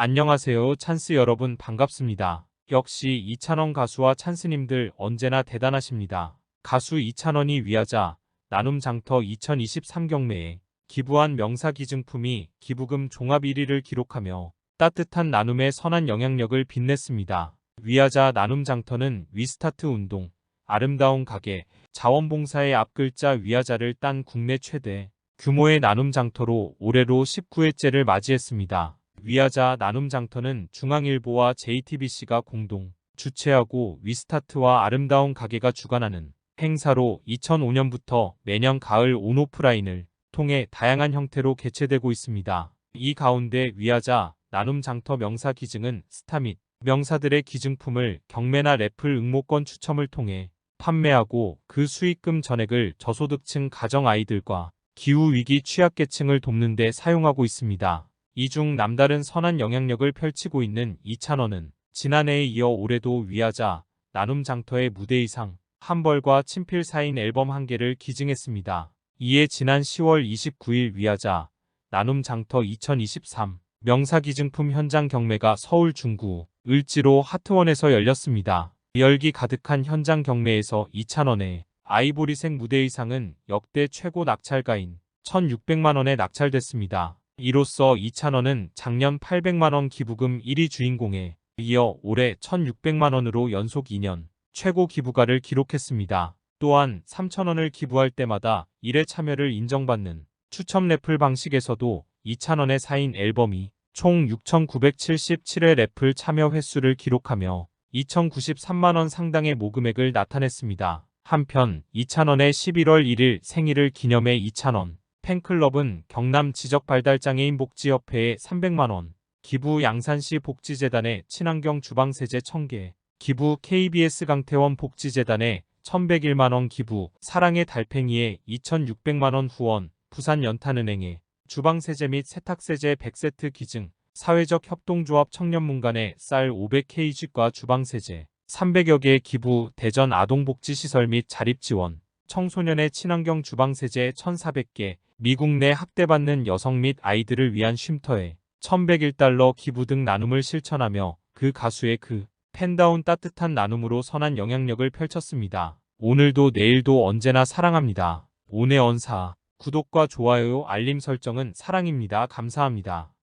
안녕하세요 찬스 여러분 반갑습니다. 역시 이찬원 가수와 찬스님들 언제나 대단하십니다. 가수 이찬원이 위하자 나눔 장터 2023 경매에 기부한 명사 기증품이 기부금 종합 1위를 기록하며 따뜻한 나눔의 선한 영향력을 빛냈습니다. 위하자 나눔 장터는 위스타트 운동, 아름다운 가게, 자원봉사의 앞글자 위하자를 딴 국내 최대 규모의 나눔 장터로 올해로 19회째를 맞이했습니다. 위하자 나눔 장터는 중앙일보와 JTBC가 공동 주최하고 위스타트와 아름다운 가게가 주관하는 행사로 2005년부터 매년 가을 온오프라인을 통해 다양한 형태로 개최되고 있습니다. 이 가운데 위하자 나눔 장터 명사 기증은 스타 및 명사들의 기증품을 경매나 래플 응모권 추첨을 통해 판매하고 그 수익금 전액을 저소득층 가정 아이들과 기후위기 취약계층을 돕는 데 사용하고 있습니다. 이 중 남다른 선한 영향력을 펼치고 있는 이찬원은 지난해에 이어 올해도 위하자 나눔 장터의 무대의상 한벌과 친필 사인 앨범 한 개를 기증했습니다. 이에 지난 10월 29일 위하자 나눔 장터 2023 명사기증품 현장 경매가 서울 중구 을지로 하트원에서 열렸습니다. 열기 가득한 현장 경매에서 2,000원에 아이보리색 무대의상은 역대 최고 낙찰가인 1,600만원에 낙찰됐습니다. 이로써 2,000원은 작년 800만원 기부금 1위 주인공에 이어 올해 1,600만원으로 연속 2년 최고 기부가를 기록했습니다. 또한 3,000원을 기부할 때마다 1회 참여를 인정받는 추첨 래플 방식에서도 2,000원의 사인 앨범이 총 6,977회 래플 참여 횟수를 기록하며 2,093만원 상당의 모금액을 나타냈습니다. 한편 2,000원의 11월 1일 생일을 기념해 2,000원 팬클럽은 경남 지적발달장애인 복지협회에 300만원, 기부 양산시 복지재단에 친환경 주방세제 1000개, 기부 KBS 강태원 복지재단에 1101만원 기부, 사랑의 달팽이에 2600만원 후원, 부산 연탄은행에 주방세제 및 세탁세제 100세트 기증, 사회적 협동조합 청년문간에 쌀 500kg과 주방세제 300여 개 기부, 대전 아동복지시설 및 자립지원, 청소년의 친환경 주방세제 1,400개, 미국 내 학대받는 여성 및 아이들을 위한 쉼터에 1101달러 기부 등 나눔을 실천하며 그 가수의 그 팬다운 따뜻한 나눔으로 선한 영향력을 펼쳤습니다. 오늘도 내일도 언제나 사랑합니다. 오네 언사 구독과 좋아요 알림 설정은 사랑입니다. 감사합니다.